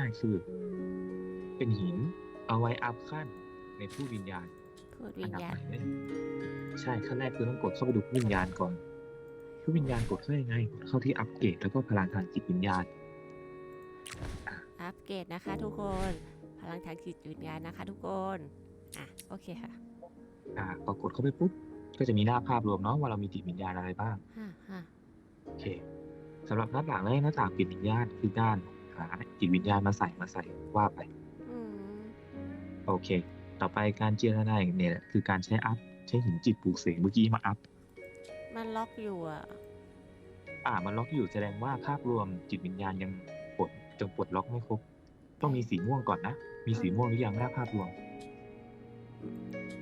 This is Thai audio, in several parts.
ง่ายๆ คือ เป็นหินเอาไว้อัพขั้นในผู้วิญญาณพูดวิอันญดับญาไหณนเนี่ยใช่ขั้นแรกคือต้องกดเข้าไปดูผู้วิญญาณก่อนผู้วิญญาณกดเข้ายังไงกดเข้าที่อัปเกรดแล้วก็พลังทางจิตวิญญาณ อัปเกรดนะคะ ทุกคน พลังทางจิตวิญญาณนะคะ ทุกคนอะโอเคค่ะอ่าพอกดเข้าไปปุ๊บก็จะมีหน้าภาพรวมเนาะว่าเรามีจิตวิญญาณอะไรบ้าง ฮ่าฮ่าโอเคสำหรับหน้าต่างแรกหน้าต่างจิตวิญญาณคือการหาจิตวิญญาณมาใส่มาใส่ว่าไปอืมโอเค ต่อไปการเจรนาเนี่ยแหละคือการใช้อัพใช้หินจิตปลูกเสกเมื่อกี้มาอัพมันล็อกอยู่อะอ่ามันล็อกอยู่แสดงว่าภาพรวมจิตวิญญาณยังปลดยังปลดล็อกไม่ครบ ต้องมีสีม่วงก่อนนะ มีสีม่วงหรือยังหน้าภาพรวม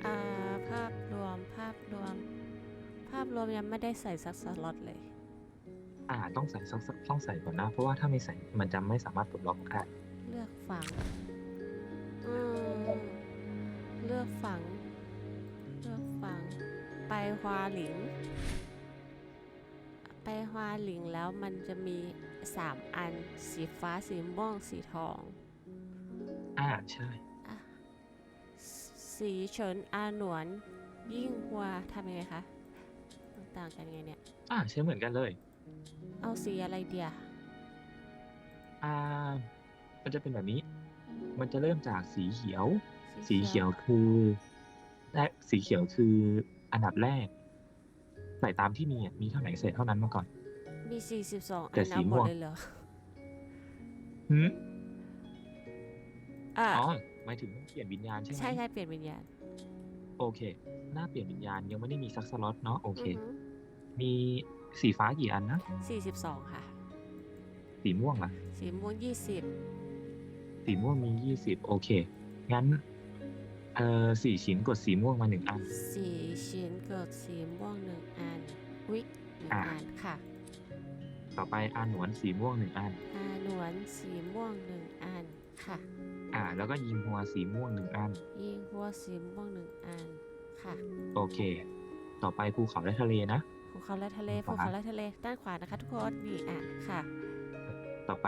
อ่า ภาพรวมภาพรวม ภาพรวมยังไม่ได้ใส่สักสล็อตเลย อ่าต้องใส่ต้องต้องใส่ก่อนนะ เพราะว่าถ้าไม่ใส่มันจะไม่สามารถปลดล็อกได้เลือกฝังอืมเลือกฝัง เลือกฝัง ไปฮวาหลิง ไปฮวาหลิงแล้วมันจะมีสามอัน สีฟ้าสีม่วงสีทอง อ่าใช่อะสีเฉินอาหนวน ยิ่งหัวทำยังไงคะ ต่างกันไงเนี่ย อ่าใช่เหมือนกันเลย เอาสีอะไรเดียอ่า มันจะเป็นแบบนี้ มันจะเริ่มจากสีเขียว สีเขียวคือและสีเขียวคืออันดับแรก ใส่ตามที่มีอะมีเท่าไหร่ใส่เท่านั้นมาก่อน มี42แต่อันสีนับหมม่ดวง เลยเหรอหืมอะอ๋อหมายถึงเปลี่ยนวิญญาณใช่ไหมใช่ใช่เปลี่ยนวิญญาณโอเค หน้าเปลี่ยนวิญญาณยังไม่ได้มีซักสล็อตเนาะโอเค อือหืมี สีฟ้ากี่อันนะอ42ค่ะ สีม่วงล่ะ สีม่วง20สีม่วงมียี่สิบโอเค งั้นเอ่อสี่ชิ้นกดสีม่วงมาหนึ่งอัน สีชิ้นเกิดสีม่วงหนึ่งอันวิกหนึ่งอะอันค่ะ ต่อไปอาหนวนสีม่วงหนึ่งอัน อาหนวนสีม่วงหนึ่งอันค่ะ อ่า แล้วก็ยิงหัวสีม่วงหนึ่งอัน ยิงหัวสีม่วงหนึ่งอันค่ะ โอเค ต่อไปภูเขาและทะเลนะ ภูเขาและทะเลขภูวาเขาและทะเลด้านขวานะคะ ทุกคนนี่อะค่ะต่อไป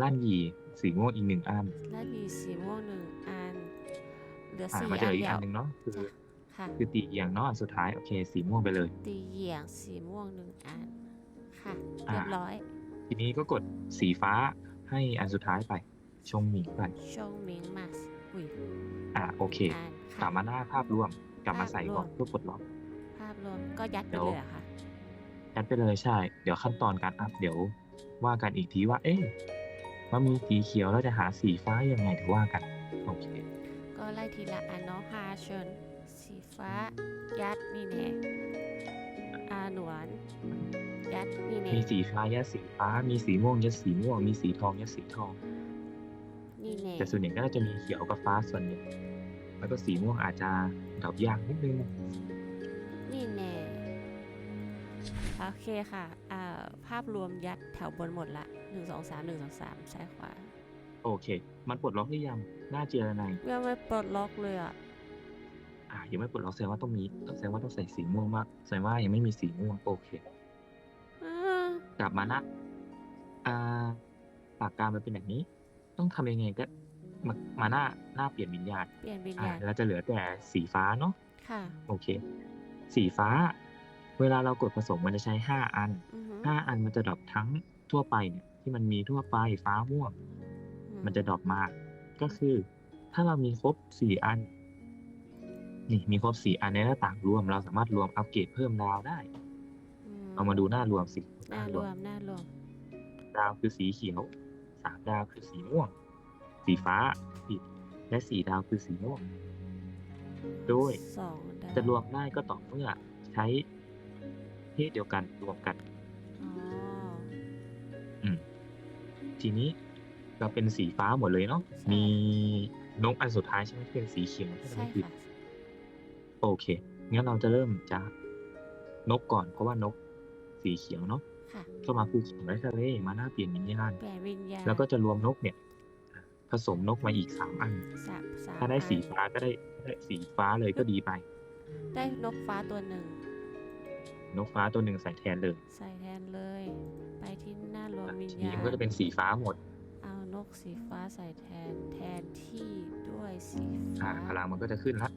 ล้านหยีสีม่วงอีกหนึ่งอันและมีสีม่วงหนึ่งอันเหลืออ่าสี่มาเจอัอนอีกเดียอัวนหนึ่งเนาะคือจ้ะค่ะคือตีเอียงเนาะอันสุดท้ายโอเคสีม่วงไปเลย ตีเหยี่ยงสีม่วงหนึ่งอันค่ะอ่าเรียบร้อย ทีนี้ก็กดสีฟ้าให้อันสุดท้ายไป ชงหมิงไปชงมิงมาสอุ้ยอ่าโอเคอันกลัค่ะบมาหน้าภาพรวมกลับมาใส่ก่อนภาพรวมเพื่อปลดล็อก ภาพรวมก็ยัดไปเดี๋ยวเลยเห รอค่ะยัดไปเลยใช่ เดี๋ยวขั้นตอนการอัพเดี๋ยวว่ากันอีกทีว่า เอ๊ะมันมีสีเขียวแล้วจะหาสีฟ้ายังไงเดี๋ยวว่ากัน โอเค ก็ไล่ทีละอันเนาะฮาเชิญสีฟ้า ยัดนี่แน่อาหนวน ยัดนี่แน่มีสีฟ้ายัดสีฟ้า มีสีม่วงยัดสีม่วง มีสีทองยัดสีทอง นี่แน่แต่ส่วนใหญ่ก็น่าจะมีเขียวกับฟ้าส่วนใหญ่แล้วก็สีม่วงอาจจะดอกยากนิดนึง นี่แน่ โอเคค่ะอ่าภาพรวมยัดแถวบนหมดละหนึ่งสองสามหนึ่งสองสามซ้ายขวา โอเค มันปลดล็อกหรือยังหน้าเจรนายยังไม่ปลดล็อกเลยอะอ่ายังไม่ปลดล็อกแสดงว่าต้องมีแสดงว่าต้องใส่สีม่วงมากแสดงว่ายังไม่มีสีม่วงโอเคอ่ากลับมานะอ่าหลักการมันเป็นแบบนี้ ต้องทำยังไงก็มามาหน้าหน้าเปลี่ยนวิญญาณเปลี่ยนวิญอ่าญาณเราจะเหลือแต่สีฟ้าเนาะค่ะ โอเค สีฟ้า เวลาเรากดผสมมันจะใช้ห้าอันอือหือห้าอันมันจะดรอปทั้งทั่วไปเนี่ยที่มันมีทั่วไปฟ้าม่วงอืมันจะดรอปมาก็คือ ถ้าเรามีครบสี่อัน นี่มีครบสี่อันในหน้าต่างรวม เราสามารถรวมอัปเกรดเพิ่มดาวได้ เอามาดูหน้ารวมสิหน้ารวมหน้ารวม ดาวคือสีเขียวสามดาวคือสีม่วง สีฟ้าผิดและสี่ดาวคือสีม่วง โดยสองดาวจะรวมได้ก็ต่อเมื่อใช้ เพศเดียวกันรวมกันอ๋อทีนี้เราเป็นสีฟ้าหมดเลยเนาะใช่มีนกอันสุดท้ายใช่ไหมที่เป็นสีเขียวถ้าจำใช่ไม่ผิดค่ะโอเค งั้นเราจะเริ่มจากนกก่อน เพราะว่านกสีเขียวเนาะค่ะก็มาภูเขาและทะเลมาหน้าเปลี่ยนวิญญาณเปลี่ยนวิญญาณแล้วก็จะรวมนกเนี่ย ผสมนกมาอีกสามอันสามสามถ้าได้สีอันฟ้าก็ได้ได้สีฟ้าเลยก็ดีไป ได้นกฟ้าตัวหนึ่ง นกฟ้าตัวหนึ่งใส่แทนเลยใส่แทนเลย ไปที่หน้ารวมวิญทีนี้ญาณมันก็จะเป็นสีฟ้าหมด เอานกกสีฟ้าใส่แทนแทนที่ด้วยสีอ่าฟ้าพลังมันก็จะขึ้นละ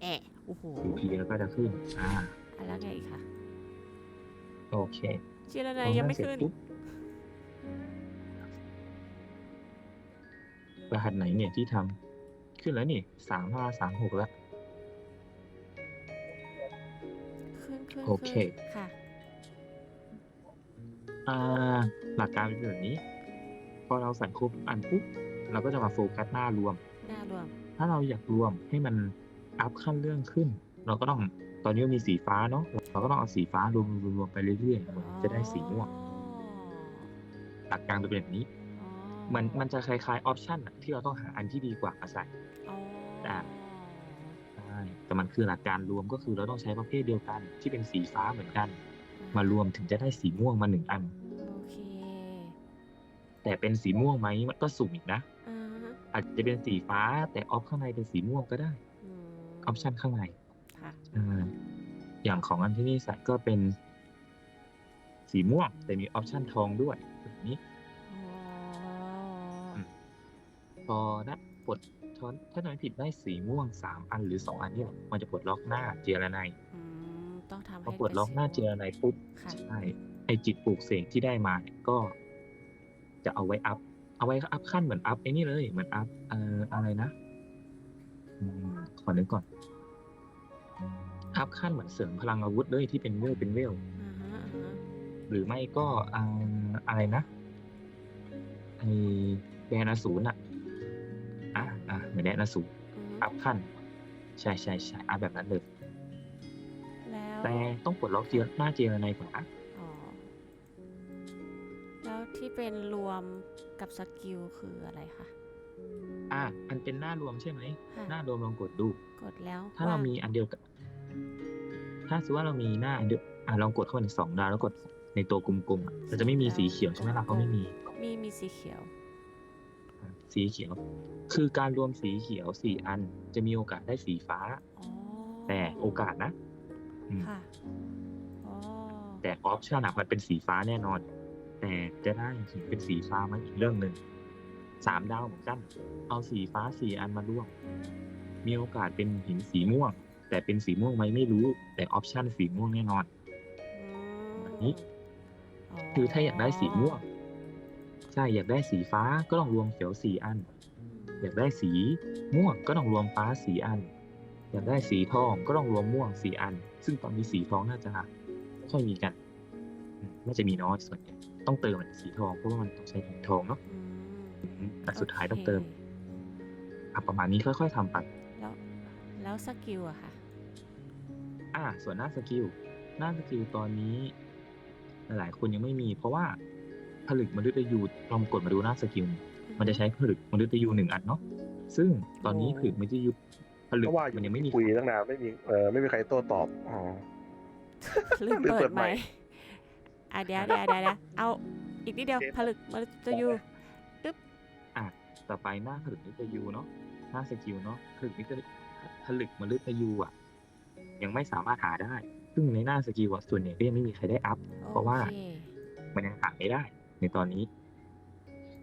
แอะโอ้โหสีพีแล้วก็จะขึ้นอ่าอะแล้วไงอีกคะโอเคจิรนัยยังไม่พอขึ้นเสร็จปุ๊บรหัสไหนเนี่ยที่ทำขึ้นแล้วนี่สามห้าสามหกแล้ว โอเคขึ้นค่ะ อ่า หลักการเป็นแบบนี้ พอเราใส่ครบอันปุ๊บ เราก็จะมาโฟกัสหน้ารวม หน้ารวม ถ้าเราอยากรวมให้มันอัพขั้นเรื่องขึ้น เราก็ต้องตอนนี้มันมีสีฟ้าเนาะ เราก็ต้องเอาสีฟ้ารวมรวมรวมไปเรื่อยๆมันจะได้สีม่วงอ๋อหลักการจะเป็นแบบนี้อ๋อมันมันจะคล้ายๆออปชันที่เราต้องหาอันที่ดีกว่ามาใส่อ๋ออ่าใช่ แต่มันคือหลักการรวมก็คือเราต้องใช้ประเภทเดียวกัน ที่เป็นสีฟ้าเหมือนกัน มารวมถึงจะได้สีม่วงมาหนึ่งอัน โอเค แต่เป็นสีม่วงไหมมันก็สุ่มอีกนะอ่าฮะอาจจะเป็นสีฟ้าแต่ออฟข้างในเป็นสีม่วงก็ได้อืมออปชันข้างในค่ะ อ่าอย่างของอันที่นี่ใส่ก็เป็น สีม่วง แต่มีออปชันทองด้วยแบบนี้ อ๋ออมพอนะปลด ทอนถ้าจำไม่ผิดได้สีม่วงสามอันหรือสองอันเนี่ยมันจะปลดล็อกหน้าเจรไนยอืมต้องทำพอให้ปลดล็อกหน้าเจป็รไนยปุ๊บค่ะใช่ไอจิตปลูกเสกที่ได้มาเนี่ยก็ จะเอาไว้อัพ เอาไว้อัพขั้นเหมือนอัพไอ้นี่เลยเหมือนอัพเอ่ออะไรนะอืมขอนึกก่อนอัพขั้นเหมือนเสริมพลังอาวุธเลยที่เป็นเวลเป็นเวลอ่าฮะอ่าฮะหรือไม่ก็อ่าอะไรนะไอแดนอสูรอะ อะอะเหมือนแดนอสูรอืมอัพขั้น ใช่ใช่ใช่อัพแบบนั้นเลยแล้วแต่ต้องปลดล็อกเจรหน้าเจรไนยก่อนนะอ๋อแล้วที่เป็นรวมกับสกิลคืออะไรคะอะอันเป็นหน้ารวมใช่ไหมค่ะหน้ารวมลองกดดู กดแล้ว ถ้าเราว่มีอันเดียวกันถ้าสมมติว่าเรามีหน้าอันเดียวอะลองกดเข้าไปในสองดาวแล้วกดในตัวกลมๆอะเราจะไม่มีสีเขียวใช่ไหมล่ะเพราะไม่มี มีมีสีเขียวอะ สีเขียว คือการรวมสีเขียวสี่อันจะมีโอกาสได้สีฟ้าอ๋อแต่โอกาสนะอืมค่ะอ๋อแต่ออปชั่นอะมันเป็นสีฟ้าแน่นอน แต่จะได้หินเป็นสีฟ้าไหมอีกเรื่องหนึ่งสามดาวเหมือนกัน เอาสีฟ้าสี่อันมาร่วม มีโอกาสเป็นหินสีม่วง แต่เป็นสีม่วงไหมไม่รู้ แต่ออปชั่นสีม่วงแน่นอนอืมแบบนี้คือถ้าอยากได้สีม่วง ใช่อยากได้สีฟ้าก็ต้องรวมเขียวสี่อัน อยากได้สีม่วงก็ต้องรวมฟ้าสี่อัน อยากได้สีทองก็ต้องรวมม่วงสี่อัน ซึ่งตอนนี้สีทองน่าจะไม่ค่อยมีกันอืมน่าจะมีน้อยส่วนใหญ่ต้องเติมสีทองเพราะว่ามันต้องใช้หินทองเนาะอืมอืมแต่สุดท้ายต้องเติมโคอะประมาณนี้ค่อย ๆทำไปแล้วแล้วสกิลอะค่ะอะส่วนหน้าสกิลหน้าสกิลตอนนี้ หลายๆคนยังไม่มี เพราะว่า ผลึกมนุษย์ยูลองกดมาดูหน้าสกิลมันจะใช้ผลึกมนุษย์ยูหนึ่งอันเนาะซึ่งตอนนี้โอ้ผลึกมนุษย์ยูผลึกก็ว่าอมันยังไม่มีคุยตั้งนานไม่มีเออไม่มีใครโต้ตอบอ๋อลืมลืมเปิเปิดดไหมไมค์ค์อะเดี๋ยวเดี๋ยวเดี๋ยวเดี๋ยวเอาอีกนิดเดียวผลึกมนุษย์ยูอะต่อไปหน้าผลึกมนุษย์ยูเนาะหน้าสกิลเนาะผลึกมนุษย์ผลึกมนุษย์ยูอะยังไม่สามารถหาได้ ซึ่งในหน้าสกิลอะส่วนใหญ่ก็ยังไม่มีใครได้อัพ เพราะว่าโอคมันยังหาไม่ได้ ในตอนนี้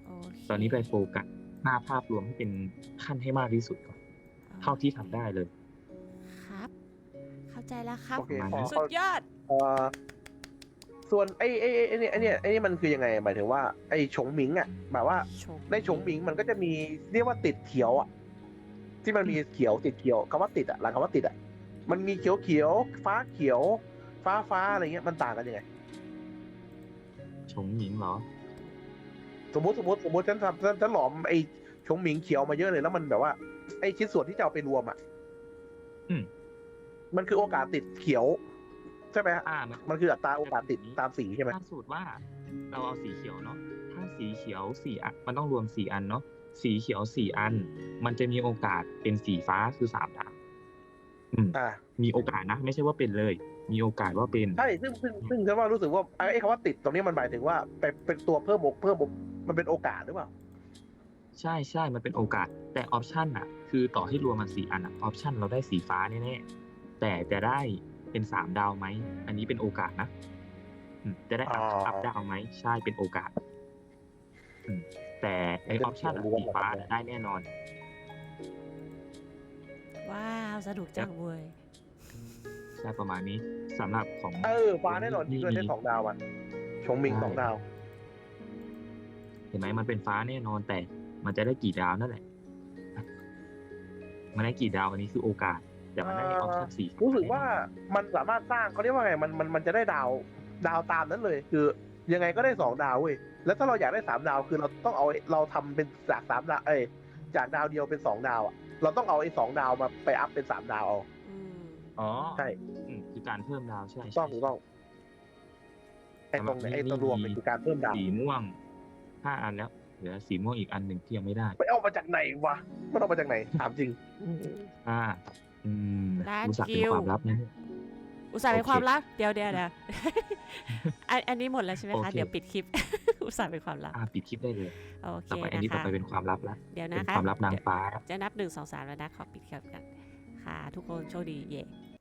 โเคตอนนี้ไปโฟกัสหน้าภาพรวมให้เป็นขั้นให้มากที่สุดก่อนเท่าที่ทำได้เลย ครับ เข้าใจแล้วครับ โอเคประมาณพอนั้นสุดยอด เออส่วนไอ้ไอ้ไอ้เนี่ยไอ้เนี่ยไอ้นี่มันคือยังไงหมายถึงว่าไอ้ฉงหมิงอะแบบว่าในฉงหมิงมันก็จะมีเรียกว่าติดเขียวอะที่มันมีเขียวติดเขียวคำว่าติดอะหลังคำว่าติดอะมันมีเขียวเขียวฟ้าเขียว ฟ้าฟ้าอะไรเงี้ยมันต่างกันยังไง ชงหญิงเหรอ สมมติสมมติสมมติฉันทำฉันฉันหลอมไอ้ชงหมิงเขียวมาเยอะเลยแล้วมันแบบว่าไอ้ชิ้นส่วนที่จะเอาไปรวมอะอืม มันคือโอกาสติดเขียว ใช่ไหมฮะอ่ามันมันคืออัตราโอกาสติดตามสีใช่ไหมถ้าสูตรว่า เราเอาสีเขียวเนาะถ้าสีเขียวสี่อันมันต้องรวมสี่อันเนาะสีเขียวสี่อัน มันจะมีโอกาสเป็นสีฟ้าคือสามดาว อืมอ่ามีโอกาสนะ ไม่ใช่ว่าเป็นเลย มีโอกาสว่าเป็นใช่ซึ่งซึ่งซึ่งฉันว่ารู้สึกว่าไอ้ไอ้คำว่าติดตรงนี้มันหมายถึงว่าเป็นเป็นตัวเพิ่มอกเพิ่มอกมันเป็นโอกาสหรือเปล่าใช่ใช่มันเป็นโอกาส แต่ออปชันอะคือต่อให้รวมมันสี่อันอะออปชันเราได้สีฟ้าแน่ๆแต่จะได้เป็นสามดาวไหมอันนี้เป็นโอกาสนะอืมจะได้อัพอ๋ออัอัพดาวไหมใช่เป็นโอกาสอืมแต่ไอออปชั่นอะสีฟ้าน่ะได้แน่นอนว้าวสนุกจังเว้ยใช่ประมาณนี้สำหรับของ เออฟ้าแน่นอนจริงด้วยได้สองดาวอะชงมิงสองดาว เห็นไหมมันเป็นฟ้าแน่นอนแต่มันจะได้กี่ดาวนั่นแหละ มันได้กี่ดาวอันนี้คือโอกาส แต่มันได้ออปชั่นสีฟ้รู้สึกว่ามันสามารถสร้างเขาเรียกว่าไงมันมันมันจะได้ดาวดาวตามนั้นเลย คือ ยังไงก็ได้สองดาวเว้ยแล้วถ้าเราอยากได้สามดาวคือเราต้องเอาเราทำเป็นจากสามดาวเอ้ยจากดาวเดียวเป็นสองดาวอะ เราต้องเอาไอ้สองดาวมาไปอัพเป็นสามดาวเอาอืมอ๋อใช่อืมคือการเพิ่มดาวใช่ถูกใช่ต้องถูกต้องไอ้ตรงเนี่ยไอ้ตัวรวมเนี่ยคือการเพิ่มดาวสีม่วงห้าอันแล้วเหลือสีม่วงอีกอันหนึ่งที่ยังไม่ได้ไปเอามาจากไหนวะมันเอามาจากไหนถามจริง อ่า อืมร้านรู้สักเป็นกิวความลับนะเนี่ย อุตส่าห์เป็นโอเคความลับเดี๋ยวเดี๋ยวเดี๋ยวอันอันนี้หมดแล้วใช่ไหมโอคะเคเดี๋ยวปิดคลิป อุตส่าห์เป็นความลับอ่าปิดคลิปได้เลยโอเคต่อไปอันนะนี้ต่อคะไปเป็นความลับแล้วเดี๋ยวเป็นะนคะความลับนางฟ้า จะนับหนึ่งสองสามแล้วนะขอปิดคลิปกันค่ะ ทุกคนโชคดีเย่